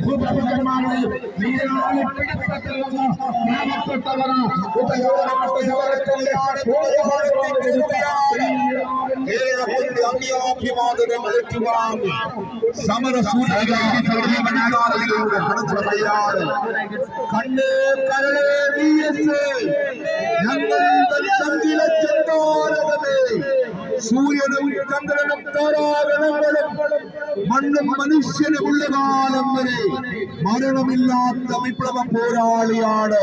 ഭൂപ്രഭുക്കന്മാരുടെ നീരാളി കേരളത്തിന്റെ കണ്ണേ കരളേ ഞങ്ങളുടെ സൂര്യനും ചന്ദ്രനും താരാഗണങ്ങളും മണ്ണും മനുഷ്യനും ഉള്ള കാലം വരെ മരണമില്ലാത്ത വിപ്ലവ പോരാളിയാണ്.